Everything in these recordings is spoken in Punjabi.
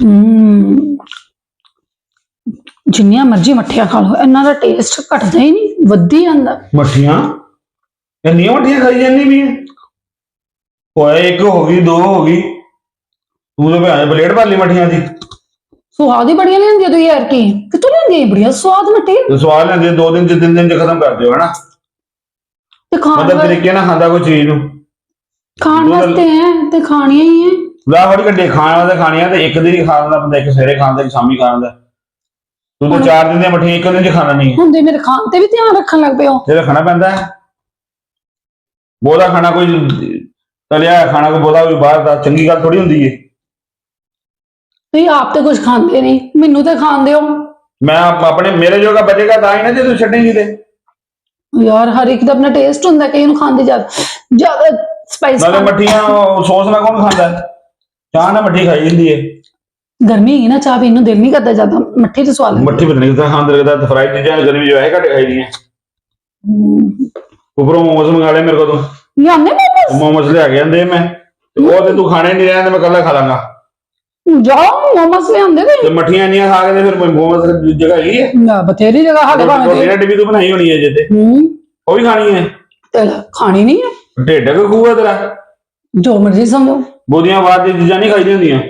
ਹਮ ਜਿੰਨੀਆਂ ਮਰਜ਼ੀ ਮੱਠੀਆਂ ਖਾ ਲਓ ਇਹਨਾਂ ਦਾ ਟੇਸਟ ਘਟਦਾ ਹੀ ਨਹੀਂ ਵੱਧੀ ਜਾਂਦਾ। ਮੱਠੀਆਂ? ਇੰਨੀਆਂ ਮੱਠੀਆਂ ਖਾਈ ਜਾਂਦੀ ਵੀ ਓਏ ਇੱਕ ਹੋ ਗਈ ਦੋ ਹੋ ਗਈ। ਤੂੰ ਤਾਂ ਭੈਣ ਪਲੇਟ ਭਰ ਲਈ ਮੱਠੀਆਂ ਦੀ। ਸਵਾਦ ਹੀ ਬੜੀਆਂ ਲੈਂਦੀ ਤੂੰ ਯਾਰ ਕੀ? ਕਿਤੋਂ ਲੈਂਦੀ ਹੈ ਬੜੀਆਂ? ਸਵਾਦ ਮੱਠੀ? ਤੇ ਸਵਾਲ ਲੈਂਦੇ ਦੋ ਦਿਨ ਚ ਤਿੰਨ ਦਿਨ ਚ ਖਤਮ ਕਰ ਦਿਓ ਹਨਾ? ਤੇ ਖਾਣ ਮਤਲਬ ਵਾਸਤੇ ਤਰੀਕੇ ਨਾਲ ਖਾਂਦਾ ਕੋਈ ਚੀਜ਼ ਨੂੰ? ਖਾਣ ਦੋ ਵਾਸਤੇ ਹੈ ਤੇ ਖਾਣੀਆਂ ਹੀ ਹੈ। ਲਾ ਫੜ ਗੱਡੇ ਖਾਣ ਵਾਲੇ ਖਾਣੀਆਂ ਤੇ ਇੱਕ ਦਿਨ ਹੀ ਖਾ ਲੈਂਦਾ ਬੰਦਾ ਇੱਕ ਸਵੇਰੇ ਖਾਂਦਾ ਇੱਕ ਸ਼ਾਮੀ ਖਾਂਦਾ ਤੂੰ ਤਾਂ ਚਾਰ ਦਿਨ ਦੀਆਂ ਮੱਠੀਆਂ ਇੱਕ ਦਿਨ ਚ ਖਾਣਾ ਨਹੀਂ। ਹੁੰਦੇ ਮੇਰੇ ਖਾਣ ਤੇ ਵੀ ਧਿਆਨ ਰੱਖਣ ਲੱਗ ਪਿਓ ਤੇ ਰੱਖਣਾ ਪੈਂਦਾ ਹੈ। ਬੋਦਾ ਖਾਣਾ ਕੋਈ ਤਲਿਆ ਹੋਇਆ ਖਾਣਾ ਕੋਈ ਬੋਦਾ ਕੋਈ ਬਾਹਰ ਦਾ ਚੰਗੀ ਗੱਲ ਥੋੜੀ ਹੁੰਦੀ ਏ। ਤੁਸੀਂ ਆਪ ਤੇ ਕੁਝ ਖਾਂਦੇ ਨਹੀਂ ਮੈਨੂੰ ਤੇ ਖਾਂਦੇ ਹੋ ਮੈਂ ਆਪ- ਆਪਣੇ ਮੇਰੇ ਜੋਗਾ ਬਚੇਗਾ ਤਾਂ ਹੀ ਨਾ ਜੇ ਤੂੰ ਛੱਡੇਂਗੀ ਤੇ। ਯਾਰ ਹਰ ਇੱਕ ਦਾ ਆਪਣਾ ਟੇਸਟ ਹੁੰਦਾ ਕਈ ਨੂੰ ਖਾਂਦੇ ਜ਼ਿਆਦਾ ਜ਼ਿਆਦਾ ਸਪਾਈਸ ਨਾਲੇ ਮੱਠੀਆਂ ਉਹ ਸੌਸ ਨਾਲ ਕੌਣ ਖਾਂਦਾ? ਹੈ? ਚਾਹ ਨਾਲ ਮੱਠੀ ਖਾਈ ਜਾਂਦੀ ਏ। ਗਰਮੀ ਹੈਗੀ ਨਾ ਚਾਹ ਪੀਣ ਨੂੰ ਦਿਲ ਨਹੀਂ ਕਰਦਾ ਜ਼ਿਆਦਾ ਮੱਠੀ ਤੇ ਸਵਾਦ ਮੱਠੀ ਪਤਾ ਨਹੀਂ ਕਿਦਾਂ ਖਾਂਦੇ ਲੱਗਦਾ ਫਰਾਈ ਚੀਜ਼ਾਂ ਗਰਮੀ ਜੋ ਹੈ ਘੱਟ ਖਾਈ ਦੀਆਂ। ਉਪਰੋਂ ਮੋਮੋਸ ਮੰਗਾ ਲਏ ਮੇਰੇ ਕੋਲ। ਤੋਂ ਲਿਆਉਂਦੇ ਮੋਮੋਸ? ਮੋਮੋਸ ਲਿਆ ਕੇ ਜਾਂਦੇ ਮੈਂ ਤੇ ਉਹ ਤੇ ਤੂੰ ਖਾਣੇ ਨਹੀਂ ਰਹਿੰਦੇ ਮੈਂ ਕੱਲਾ ਖਾ ਲਾਂਗਾ। ਜਾਓ ਮੋਮੋਸ ਲਿਆਉਂਦੇ ਤੇ ਤੇ ਮੱਠੀਆਂ ਇੰਨੀਆਂ ਖਾ ਕੇ ਤੇ ਫਿਰ ਮੋਮੋਸ ਦੀ ਜਗ੍ਹਾ ਹੈਗੀ ਹੈ। ਨਾ ਬਥੇਰੀ ਜਗ੍ਹਾ ਸਾਡੇ ਭਾਵੇਂ ਰੋਟੀ ਨਾਲ ਡਿੱਬੀ ਤੂੰ ਬਣਾਈ ਹੋਣੀ ਹੈ ਜੇ ਤੇ। ਹੂੰ। ਉਹ ਵੀ ਖਾਣੀ ਹੈ। ਤੇ ਲੈ, ਖਾਣੀ ਨਹੀਂ ਹੈ? ਢਿੱਡ ਕਿ ਖੂਆ ਤੇਰਾ? ਜੋ ਮਰਜ਼ੀ ਸਮਝੋ। ਬੋਦੀਆਂ ਬਾਅਦ ਦੀ ਚੀਜ਼ਾਂ ਨਹੀਂ ਖਾਈ ਹੁੰਦੀਆਂ।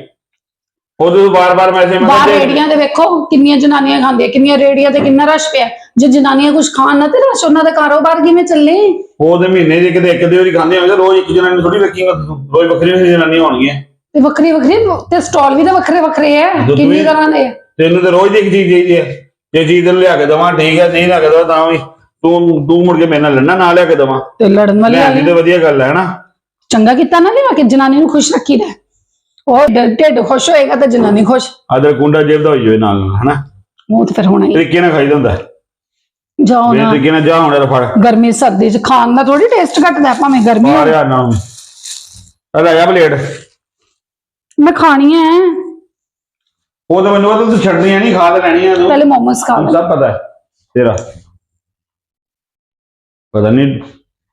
ਉਹਦੇ ਤੋਂ ਬਾਰ-ਬਾਰ ਮੈਸੇ ਮੈਂ ਬਾਹਰ ਕਿਹਾ ਰੇੜੀਆਂ ਦੇ ਵੇਖੋ ਕਿੰਨੀਆਂ ਜਨਾਨੀਆਂ ਖਾਂਦੀਆਂ ਕਿੰਨੀਆਂ ਰੇੜੀਆਂ ਤੇ ਕਿੰਨਾ ਰਸ਼ ਪਿਆ। ਜੇ ਜਨਾਨੀਆਂ ਕੁਝ ਖਾਣ ਨਾ ਤੇ ਰਸ਼ ਉਹਨਾਂ ਦਾ ਕਾਰੋਬਾਰ ਕਿਵੇਂ ਚੱਲੇ? ਉਹਦੇ ਮਹੀਨੇ ਦੇ ਕਿਤੇ ਇੱਕ ਦੇ ਵਾਰੀ ਖਾਂਦੇ ਹੋਣਗੇ ਰੋਜ਼ ਇੱਕ ਜਨਾਨੀ ਥੋੜੀ ਰੱਖੀਆਂ ਰੋਜ਼ ਵੱਖਰੀਆਂ ਵੱਖਰੀਆਂ ਜਨਾਨੀਆਂ ਹੋਣਗੀਆਂ। ਤੇ ਵੱਖਰੀ ਵੱਖਰੀ ਤੇ ਸਟਾਲ ਵੀ ਤਾਂ ਵੱਖਰੇ ਵੱਖਰੇ ਦੁੱਧ ਕਿੰਨੀ ਵੀ- ਤਰ੍ਹਾਂ ਦੇ? ਆ। ਤੈਨੂੰ ਤੇ ਰੋਜ਼ ਦੀ ਇੱਕ ਚੀਜ਼ ਚਾਹੀਦੀ ਹੈ ਜੇ ਚੀਜ਼ ਤੈਨੂੰ ਲਿਆ ਕੇ ਦੇਵਾਂ ਠੀਕ ਹੈ ਨਹੀਂ ਲਿਆ ਕੇ ਦੇਵਾਂ ਤਾਂ ਵੀ ਤੂੰ ਤੂੰ ਮੁੜ ਕੇ ਮੇਰੇ ਨਾਲ ਲੜਨਾ ਨਾ ਲਿਆ ਕੇ ਦੇਵਾਂ। ਤੇ ਲੜਨ ਵਾਲੀ ਲਿਆਂਦੀ ਤੇ ਵਧੀਆ ਗੱਲ ਹੈ ਨਾ ਚੰਗਾ ਕੀਤਾ ਨਾ ਲਿਆ ਕੇ ਜਨਾਨੀ ਨੂੰ ਖੁਸ਼ ਰੱਖੀਦਾ ਉਹ ਢਿੱਡ- ਢਿੱਡ ਖੁਸ਼ ਹੋਏਗਾ ਤਾਂ ਜਨਾਨੀ ਖੁਸ਼। ਆਦਰ ਕੁੰਡਾ ਜੇਬ ਦਾ ਹੋਈ ਹੋਏ ਨਾਲ ਨਾਲ, ਹਨਾ? ਉਹ ਤੇ ਫਿਰ ਹੋਣਾ ਹੀ। ਤਰੀਕੇ ਨਾਲ ਖਾਈਦਾ ਹੁੰਦਾ। ਜਾਓ ਮੇਰੇ ਨਾ। ਤਰੀਕੇ ਨਾਲ ਜਾ ਹੁਣ ਇਹਦਾ ਫੜ। ਗਰਮੀ ਸਰਦੀ ਚ ਖਾਣ ਦਾ ਥੋੜੀ ਟੇਸਟ ਘਟਦਾ ਭਾਵੇਂ ਗਰਮੀ ਆ ਹੋਵੇ। ਰਿਹਾ ਨਾ ਆ ਲੈ ਜਾ ਪਲੇਟ। ਮੈਂ ਖਾਣੀ ਹੈ ਉਹ ਤਾਂ ਮੈਨੂੰ ਪਤਾ ਤੂੰ ਛੱਡਣੀਆਂ ਨਹੀਂ ਖਾ ਤੇ ਲੈਣੀਆਂ ਤੂੰ। ਪਹਿਲੇ ਮੋਮੋਸ ਖਾ ਲਾਂ ਸਭ ਪਤਾ ਹੈ ਤੇਰਾ। ਪਤਾ ਨਹੀਂ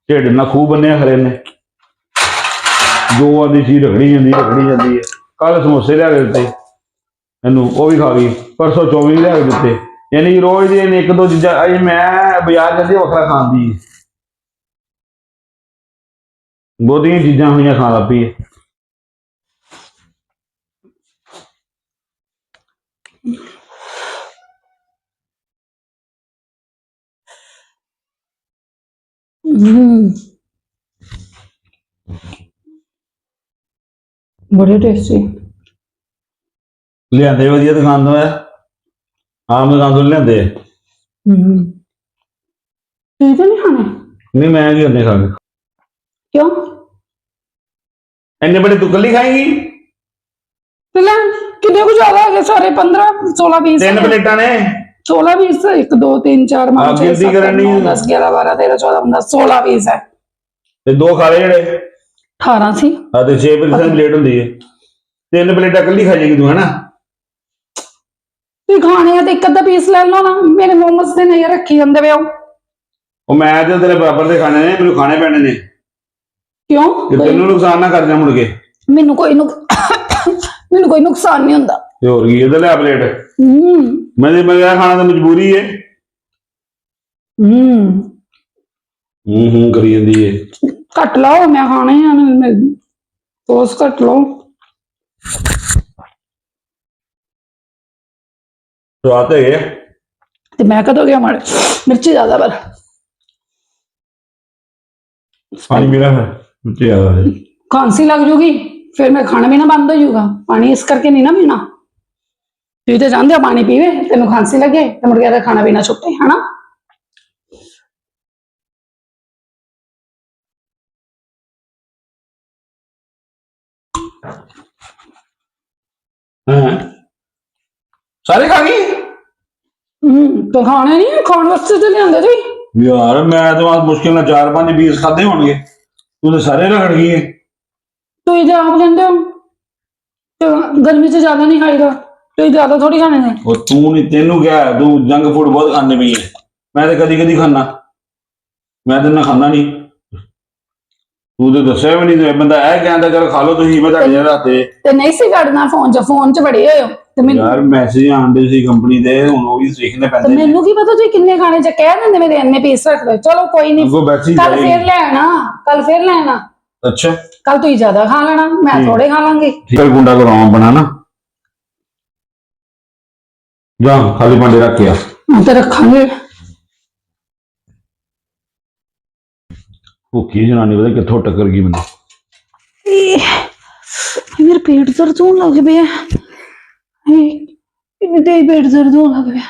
ਢਿੱਡ ਨਾਲ ਖੂਹ ਬੰਨਿਆ ਖਰੇ ਨੇ। ਜੋ ਆਦੀ ਚੀਜ਼ ਰਗੜੀ ਜਾਂਦੀ ਰਗੜੀ ਜਾਂਦੀ ਹੈ ਕੱਲ ਸਮੋਸੇ ਲਿਆ ਕੇ ਦਿੱਤੇ। ਇਹਨੂੰ ਉਹ ਵੀ ਖਾ ਗਈ ਪਰਸੋਂ ਚੌਵੀ ਲਿਆ ਕੇ ਦਿੱਤੇ। ਯਾਨੀ ਕਿ ਰੋਜ਼ ਦੀ ਇਹਨੇ ਇੱਕ ਦੋ ਚੀਜ਼ਾਂ ਅਜੇ ਮੈਂ ਬਾਜ਼ਾਰ ਜਾਂਦੀ ਵੱਖਰਾ ਖਾਂਦੀ ਹੈ ਬਹੁਤੀਆਂ ਚੀਜ਼ਾਂ ਹੋਈਆਂ ਖਾਣ ਲੱਗ ਪਈ ਹੈ। ਬੜੇ ਟੇਸਟੀ ਲਿਆਂਦੇ ਵਧੀਆ ਦੁਕਾਨ ਤੋਂ ਆ ਆਮ ਦੁਕਾਨ ਤੋਂ ਲਿਆਂਦੇ? ਹਮ ਤੁਸੀਂ ਤਾਂ ਨਹੀਂ ਖਾਣੇ? ਨਹੀਂ ਮੈਂ ਕੀ ਹੁੰਦੇ ਖਾ ਕੇ। ਕਿਉਂ? ਇੰਨੇ ਬੜੇ ਤੂੰ ਕੱਲੀ ਖਾਏਂਗੀ? ਤੇ ਲੈ ਕਿੰਨੇ ਕੁ ਜ਼ਿਆਦਾ ਹੈਗੇ? ਸਾਰੇ 15 16 20 ਤਿੰਨ ਪਲੇਟਾਂ ਨੇ। 16 20 1 2 3 4 5 ਆਪ 6 ਗਿਣਤੀ 7 ਕਰਨ 9 ਨਹੀਂ। 10 11 12 13 14 15 16 20 ਹੈ। ਤੇ ਦੋ ਖਾ ਲਏ ਜਿਹੜੇ? 18 ਸੀ। ਆ ਤੇ 6 ਪਲੇਟਾਂ ਪਲੇਟ ਹੁੰਦੀ ਹੈ। ਤਿੰਨ ਪਲੇਟਾਂ ਕੱਲੀ ਖਾ ਜਾਏਗੀ ਤੂੰ ਹਨਾ? ਤੁਸੀਂ ਖਾਣੇ ਆ ਤੇ ਇੱਕ ਅੱਧਾ ਪੀਸ ਲੈ ਲਓ ਨਾ ਮੇਰੇ ਮੋਮੋਸ ਤੇ ਨਹੀਂ ਰੱਖੀ ਜਾਂਦੇ ਵੇ ਉਹ। ਮੈਂ ਤੇ ਤੇਰੇ ਬਰਾਬਰ ਦੇ ਖਾਣੇ ਨੇ ਮੈਨੂੰ ਖਾਣੇ ਪੈਣੇ ਨੇ। ਕਿਉਂ? ਕਿ ਤੈਨੂੰ ਨੁਕਸਾਨ ਨਾ ਕਰ ਜਾ ਮੁੜ ਕੇ। ਮੈਨੂੰ ਕੋਈ ਨੁਕ ਮੈਨੂੰ ਕੋਈ ਨੁਕਸਾਨ ਨਹੀਂ ਹੁੰਦਾ। ਤੇ ਹੋਰ ਕੀ ਇਹਦੇ ਲੈ ਪਲੇਟ। ਹੂੰ। ਮੈਂ ਤੇ ਮੈਂ ਖਾਣਾ ਤਾਂ ਮਜਬੂਰੀ ਹੈ ਹੂੰ। ਹੂੰ ਹੂੰ ਕਰੀ ਜਾਂਦੀ ਹੈ ਕੱਟ ਲਓ ਮੈਂ ਖਾਣੇ ਆ ਮੈਂ ਸੌਸ ਕੱਟ ਲਓ। ਸਵਾਦ ਹੈ ਇਹ। ਤੇ ਮੈਂ ਕਦੋਂ ਗਿਆ ਮਾੜੇ ਮਿਰਚੀ ਜ਼ਿਆਦਾ ਪਰ ਪਾਣੀ ਪੀਣਾ ਫਿਰ ਉੱਚੀ ਆ ਖਾਂਸੀ ਲੱਗ ਜੂਗੀ ਫਿਰ ਮੈਂ ਖਾਣਾ ਪੀਣਾ ਬੰਦ ਹੋ ਜਾਊਗਾ। ਪਾਣੀ ਇਸ ਕਰਕੇ ਨਹੀਂ ਨਾ ਪੀਣਾ। ਤੁਸੀਂ ਤੇ ਜਾਂਦੇ ਹੋ ਪਾਣੀ ਪੀਵੇ ਤੈਨੂੰ ਖਾਂਸੀ ਲੱਗੇ ਤੇ ਮੁੜ ਕੇ ਤਾਂ ਖਾਣਾ ਪੀਣਾ ਛੁੱਟੇ ਹਨਾ? ਹਾਂ। ਸਾਰੇ ਖਾ ਗਈ ਹੂੰ ਤਾਂ ਖਾਣੇ ਨਹੀਂ ਖਾਣ ਵਾਸਤੇ ਤੇ ਲਿਆਂਦੇ ਤੁਸੀਂ? ਯਾਰ ਮੈਂ ਤਾਂ ਬਸ ਮੁਸ਼ਕਿਲ ਨਾਲ ਚਾਰ ਪੰਜ ਪੀਸ ਖਾਦੇ ਹੋਣਗੇ। ਤੂੰ ਤਾਂ ਸਾਰੇ ਰਗੜ ਗਈ ਹੈ ਤੁਸੀਂ ਤੇ ਆਪ ਕਹਿੰਦੇ ਹੋ ਤੇ ਗਰਮੀ 'ਚ ਜ਼ਿਆਦਾ ਨਹੀਂ ਖਾਈਦਾ। ਤੁਸੀਂ ਜ਼ਿਆਦਾ ਥੋੜੀ ਖਾਣੇ ਨੇ। ਉਹ ਤੂੰ ਨਹੀਂ ਤੈਨੂੰ ਕਿਹਾ ਤੂੰ ਜੰਕ ਫੂਡ ਬਹੁਤ ਖਾਂਦੇ ਪਈ ਹੈ। ਮੈਂ ਤਾਂ ਕਦੀ ਕਦੀ ਖਾਣਾ ਮੈਂ ਤਾਂ ਨਾ ਖਾਂਦਾ ਨਹੀਂ ਤੂੰ ਤੇ ਦੱਸਿਆ ਵੀ ਨਹੀਂ ਤੇ ਬੰਦਾ ਇਹ ਕਹਿੰਦਾ ਚਲ ਖਾ ਲਓ ਤੁਸੀਂ ਮੈਂ ਤੁਹਾਡੇ ਨਾਲ ਤੇ ਤੇ ਨਹੀਂ ਸੀ ਵੜਨਾ ਫੋਨ 'ਚ ਫੋਨ 'ਚ ਵੜੇ ਹੋਏ ਹੋ। ਤੇ ਮੈਨੂੰ ਯਾਰ ਮੈਸੇਜ ਆਉਂਦੇ ਸੀ ਕੰਪਨੀ ਦੇ ਹੁਣ ਉਹ ਵੀ ਦੇਖਣੇ ਤੇ ਪੈਂਦੇ ਮੈਨੂੰ ਕੀ ਪਤਾ ਤੁਸੀਂ ਕਿੰਨੇ ਖਾਣੇ 'ਚ ਕਹਿ ਦਿੰਦੇ ਮੇਰੇ ਇੰਨੇ ਪੀਸ ਰੱਖ ਲਓ। ਚਲੋ ਕੋਈ ਨਹੀਂ ਅੱਗੋਂ ਬੈਠੀ ਕੱਲ ਜਾਏਗੀ। ਫੇਰ ਲੈ ਆਣਾ ਕੱਲ ਫੇਰ ਲੈ ਆਣਾ। ਅੱਛਾ। ਕੱਲ ਤੁਸੀਂ ਜ਼ਿਆਦਾ ਖਾ ਲੈਣਾ ਮੈਂ। ਥੋੜੇ ਖਾ ਲਾਂਗੀ। ਹੈ ਗੁੰਡਾ ਕਰਾਉਂ ਬਣਾ ਨਾ। ਜਾ ਖਾਲੀ ਭਾਂਡੇ ਰੱਖ ਕੇ ਆ। ਹੁਣ ਤੇ ਰੱਖਾਂਗੇ। ਭੁੱਖੀ ਜਨਾਨੀ ਪਤਾ ਕਿੱਥੋਂ ਟੱਕਰ ਗਈ ਮੈਨੂੰ। ਇਹ ਮੇਰੇ ਪੇਟ ਦਰਦ ਹੋਣ ਲੱਗ ਪਿਆ ਇਹ ਤੇ ਪੇਟ ਦਰਦ ਹੋਣ ਲੱਗ ਪਿਆ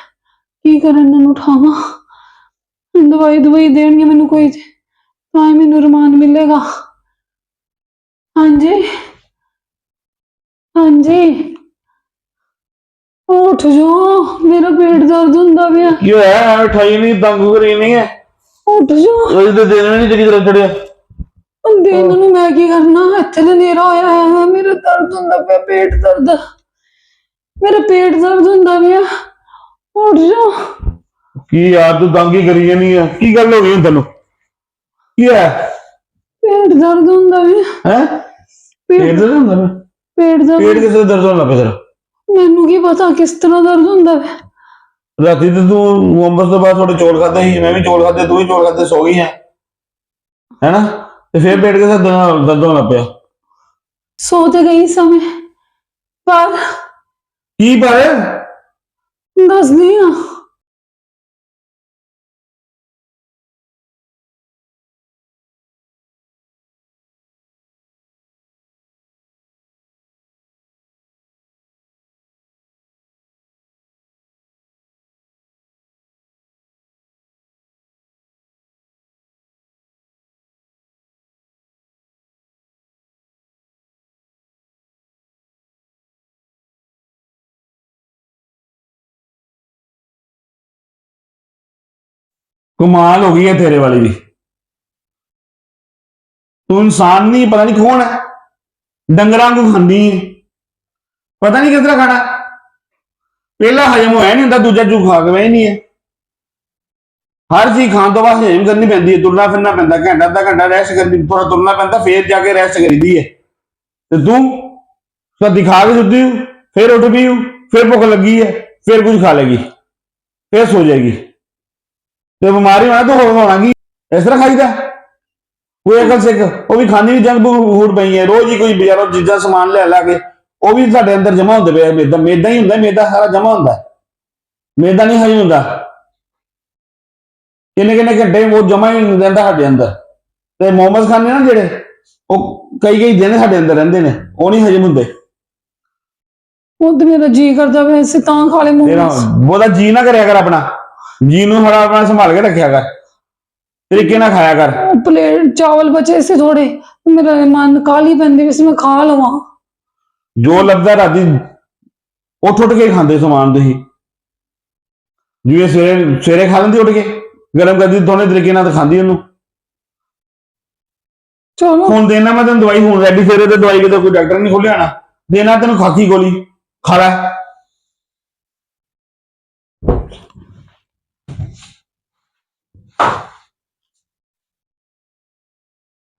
ਕੀ ਕਰਾਂ ਇਹਨਾਂ ਨੂੰ ਉਠਾਵਾਂ। ਦਵਾਈ ਦਵਾਈ ਦੇਣਗੇ ਮੈਨੂੰ ਕੋਈ ਤੇ। ਤਾਂ ਹੀ ਮੈਨੂੰ ਰਮਾਨ ਮਿਲੇਗਾ। ਹਾਂਜੀ। ਉੱਠ ਜੋ ਮੇਰਾ ਪੇਟ ਦਰਦ ਹੁੰਦਾ ਪਿਆ। ਕੀ ਹੋਇਆ? ਉਠਾਈ ਨਹੀਂ ਤੰਗ ਕਰੀ ਨਹੀਂ ਹੈ ਉੱਠ ਜੋ। ਉਹ ਤੇ ਦਿਨ ਵੀ ਨਹੀਂ ਚੰਗੀ ਤਰ੍ਹਾਂ ਚੜਿਆ ਅੰਦੇ ਇਹਨਾਂ ਨੂੰ ਮੈਂ ਕੀ ਕਰਨਾ? ਇੱਥੇ ਤੇ ਨੇਰਾ ਹੋਇਆ ਹੈ। ਮੇਰਾ ਦਰਦ ਹੁੰਦਾ ਪਿਆ ਪੇਟ ਦਰਦ। ਮੇਰਾ ਪੇਟ ਦਰਦ ਹੁੰਦਾ ਪਿਆ। ਉੱਠ ਜਾ। ਕੀ ਯਾਰ ਤੂੰ ਤੰਗ ਹੀ ਕਰੀ ਜਾਨੀ ਆ। ਕੀ ਗੱਲ ਹੋ ਗਈ ਹੁਣ ਤੈਨੂੰ? ਕੀ ਹੈ ਪੇਟ ਦਰਦ ਹੁੰਦਾ ਪਿਆ। ਹੈ? ਪੇਟ ਪੇਟ ਦਰਦ ਹੁੰਦਾ ਪਿਆ? ਪੇਟ ਪੇਟ ਦਰਦ ਕਿਸੇ ਦਾ ਦਰਦ ਹੋਣ ਲੱਗ ਪਿਆ ਤੇਰਾ? ਮੈਨੂੰ ਕੀ ਪਤਾ ਕਿਸ ਤਰ੍ਹਾਂ ਦਰਦ ਹੁੰਦਾ ਪਿਆ ਰਾਤੀ ਤੇ ਤੂੰ ਮੁੰਬਸ ਤੋਂ ਬਾਅਦ ਥੋੜੇ ਚੌਲ ਖਾਦੇ ਸੀ ਮੈਂ ਵੀ ਚੌਲ ਖਾਦੇ ਤੂੰ ਵੀ ਚੌਲ ਖਾਦੇ ਸੋ ਗਈ ਹੈ। ਹੈਨਾ? ਤੇ ਫੇਰ ਪੇਟ ਕਿਸੇ ਦਾ ਦਰਦ ਹੋਣ ਪਿਆ? ਸੋ ਤੇ ਗਈ ਸਮੇਂ ਪਰ ਕੀ ਪਰ ਦੱਸਦੀ ਆ ਕਮਾਲ ਹੋ ਗਈ ਹੈ ਤੇਰੇ ਵਾਲੀ ਵੀ। ਤੂੰ ਇਨਸਾਨ ਨਹੀਂ, ਪਤਾ ਨਹੀਂ ਕੌਣ ਹੈ। ਡੰਗਰਾਂ ਨੂੰ ਖਾਂਦੀ ਹੈ ਪਤਾ ਨਹੀਂ ਕਿਸ ਤਰ੍ਹਾਂ ਖਾਣਾ। ਪਹਿਲਾ ਹਜਮ ਹੋਇਆ ਨਹੀਂ ਹੁੰਦਾ, ਦੂਜਾ ਜੂ ਖਾ ਕੇ ਹੀ ਨਹੀਂ ਹੈ ਹਰ ਚੀਜ਼ ਖਾਣ ਤੋਂ ਬਾਅਦ ਹਜਮ ਕਰਨੀ ਪੈਂਦੀ ਹੈ ਤੁਰਨਾ ਫਿਰਨਾ ਪੈਂਦਾ, ਘੰਟਾ ਅੱਧਾ ਘੰਟਾ ਰੈਸਟ ਕਰਨੀ ਥੋੜਾ ਤੁਰਨਾ ਪੈਂਦਾ, ਫੇਰ ਜਾ ਕੇ ਰੈਸਟ ਕਰੀਦੀ ਹੈ ਤੇ ਤੂੰ ਤਾਂ ਦਿਖਾ ਕੇ ਸੁੱਤੀ ਹੂੰ ਫੇਰ ਉੱਠ ਵੀ ਹੂੰ ਫੇਰ ਭੁੱਖ ਲੱਗੀ ਹੈ ਫਿਰ ਕੁਝ ਖਾ ਲੇਗੀ, ਫਿਰ ਸੋ ਜਾਏਗੀ। ਤੇ ਬਿਮਾਰੀ ਹੋਣਾ ਤਾਂ ਹੋਰ ਹੋਣਾ ਕੀ ਇਸ ਤਰ੍ਹਾਂ ਖਾਈਦਾ। ਕੋਈ ਅਕਲ ਸਿੱਖ ਉਹ ਵੀ ਖਾਂਦੀ ਵੀ ਜੰਕ ਫੂਡ ਪਈ ਹੈ। ਰੋਜ਼ ਹੀ ਕੋਈ ਬਾਜ਼ਾਰੋਂ ਚੀਜ਼ਾਂ ਸਮਾਨ ਲੈ ਲਾ ਕੇ ਉਹ ਵੀ ਸਾਡੇ ਅੰਦਰ ਜਮਾ ਹੁੰਦੇ ਪਏ ਮੇਦਾ। ਮੇਦਾ ਹੀ ਹੁੰਦਾ ਮੇਦਾ ਸਾਰਾ ਜਮਾ ਹੁੰਦਾ। ਮੇਦਾ ਨਹੀਂ ਹਜਮ ਹੁੰਦਾ। ਕਿੰਨੇ ਕਿੰਨੇ ਘੰਟੇ ਉਹ ਜਮਾ ਹੀ ਨਹੀਂ ਰਹਿੰਦਾ ਸਾਡੇ ਅੰਦਰ। ਤੇ ਮੋਮਸ ਖਾਂਦੇ ਨਾ ਜਿਹੜੇ ਉਹ ਕਈ ਕਈ ਦਿਨ ਸਾਡੇ ਅੰਦਰ ਰਹਿੰਦੇ ਨੇ ਉਹ ਨਹੀਂ ਹਜਮ ਹੁੰਦੇ। ਉਹ ਤੇ ਮੇਰਾ ਜੀ ਕਰਦਾ ਪਿਆ ਸੀ ਤਾਂ ਖਾ ਲੈ ਮੂੰਹ ਬਹੁਤਾ ਜੀ ਨਾ ਕਰਿਆ ਕਰ ਆਪਣਾ। ਜੀ ਨੂੰ ਥੋੜਾ ਆਪਣਾ ਸੰਭਾਲ ਕੇ ਰੱਖਿਆ ਕਰ ਤਰੀਕੇ ਨਾਲ ਖਾਇਆ ਕਰ। ਪਲੇਟ ਚਾਵਲ ਬਚੇ ਸੀ ਥੋੜੇ ਮੇਰਾ ਮਨ ਕਾਲੀ ਪੈਂਦੀ ਵੀ ਸੀ ਮੈਂ ਖਾ ਲਵਾਂ। ਜੋ ਲੱਭਦਾ ਰਾਤੀ ਉੱਠ ਉੱਠ ਕੇ ਖਾਂਦੇ ਸਮਾਨ ਤੁਸੀਂ। ਜਿਵੇਂ ਸਵੇਰੇ ਸਵੇਰੇ ਖਾ ਲੈਂਦੀ ਉੱਠ ਕੇ ਗਰਮ ਕਰਦੀ ਦੋਨੇ ਤਰੀਕੇ ਨਾਲ ਖਾਂਦੀ ਉਹਨੂੰ। ਚਲੋ। ਹੁਣ ਦੇਣਾ ਮੈਂ ਤੈਨੂੰ ਦਵਾਈ ਹੁਣ ਰੈਡੀ ਸਵੇਰੇ ਤੇ ਦਵਾਈ ਕਿਤੇ ਕੋਈ ਡਾਕਟਰ ਨਹੀਂ ਖੋਲਿਆ ਨਾ। ਦੇਣਾ ਤੈਨੂੰ ਖਾਕੀ ਗੋਲੀ ਖਾ ਲੈ।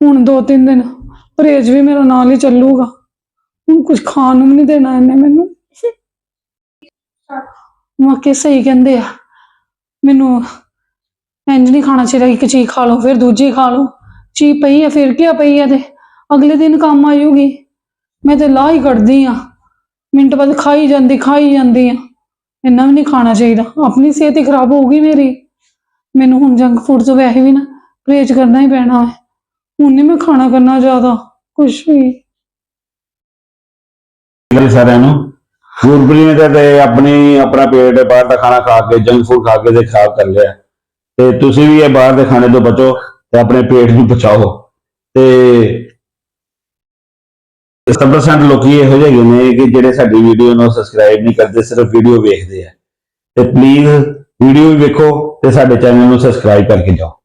ਹੁਣ ਦੋ ਤਿੰਨ ਦਿਨ ਪਰਹੇਜ ਵੀ ਮੇਰਾ ਨਾਲ ਹੀ ਚੱਲੂਗਾ। ਹੁਣ ਕੁਝ ਖਾਣ ਨੂੰ ਵੀ ਨਹੀਂ ਦੇਣਾ ਇਹਨੇ ਮੈਨੂੰ। ਵਾਕੇ ਸਹੀ ਕਹਿੰਦੇ ਆ। ਮੈਨੂੰ ਇੰਜ ਨਹੀਂ ਖਾਣਾ ਚਾਹੀਦਾ ਇੱਕ ਚੀਜ਼ ਖਾ ਲਓ, ਫਿਰ ਦੂਜੀ ਖਾ ਲਓ। ਚੀਜ਼ ਪਈ ਆ, ਫਿਰ ਕਿਆ ਪਈ ਆ ਤੇ ਅਗਲੇ ਦਿਨ ਕੰਮ ਆਜੂਗੀ। ਮੈਂ ਤੇ ਲਾਹ ਹੀ ਕੱਢਦੀ ਆ। ਮਿੰਟ ਬਾਅਦ ਖਾਈ ਜਾਂਦੀ ਖਾਈ ਜਾਂਦੀ ਆ। ਇੰਨਾ ਵੀ ਨਹੀਂ ਖਾਣਾ ਚਾਹੀਦਾ। ਆਪਣੀ ਸਿਹਤ ਹੀ ਖਰਾਬ ਹੋਊਗੀ ਮੇਰੀ। ਮੈਨੂੰ ਹੁਣ ਜੰਕ ਫੂਡ ਤੋਂ ਵੈਸੇ ਵੀ ਨਾ ਪਰਹੇਜ਼ ਕਰਨਾ ਹੀ ਪੈਣਾ ਹੈ। ਹੁਣ ਨਹੀਂ ਮੈਂ ਖਾਣਾ ਕਰਨਾ ਜ਼ਿਆਦਾ, ਕੁਛ ਵੀ। ਜੀ ਸਾਰਿਆਂ ਨੂੰ, ਗੁਰਪ੍ਰੀਤ ਨੇ ਤੇ ਆਪਣੀ, ਆਪਣਾ ਪੇਟ ਬਾਹਰ ਦਾ ਖਾਣਾ ਖਾ ਕੇ ਜੰਕ ਫੂਡ ਖਾ ਕੇ ਤੇ ਖਰਾਬ ਕਰ ਲਿਆ। ਤੇ ਤੁਸੀਂ ਵੀ ਇਹ ਬਾਹਰ ਦੇ ਖਾਣੇ ਤੋਂ ਬਚੋ ਤੇ ਆਪਣੇ ਪੇਟ ਨੂੰ ਬਚਾਓ। ਤੇ 70% ਲੋਕੀ ਇਹੋ ਜਿਹੇ ਨੇ ਕਿ ਜਿਹੜੇ ਸਾਡੀ ਵੀਡੀਓ ਨੂੰ ਸਬਸਕ੍ਰਾਈਬ ਨਹੀਂ ਕਰਦੇ, ਸਿਰਫ ਵੀਡੀਓ ਵੇਖਦੇ ਆ। ਤੇ ਪਲੀਜ਼ ਵੀਡੀਓ ਵੀ ਵੇਖੋ ਤੇ ਸਾਡੇ ਚੈਨਲ ਨੂੰ ਸਬਸਕ੍ਰਾਈਬ ਕਰਕੇ ਜਾਓ।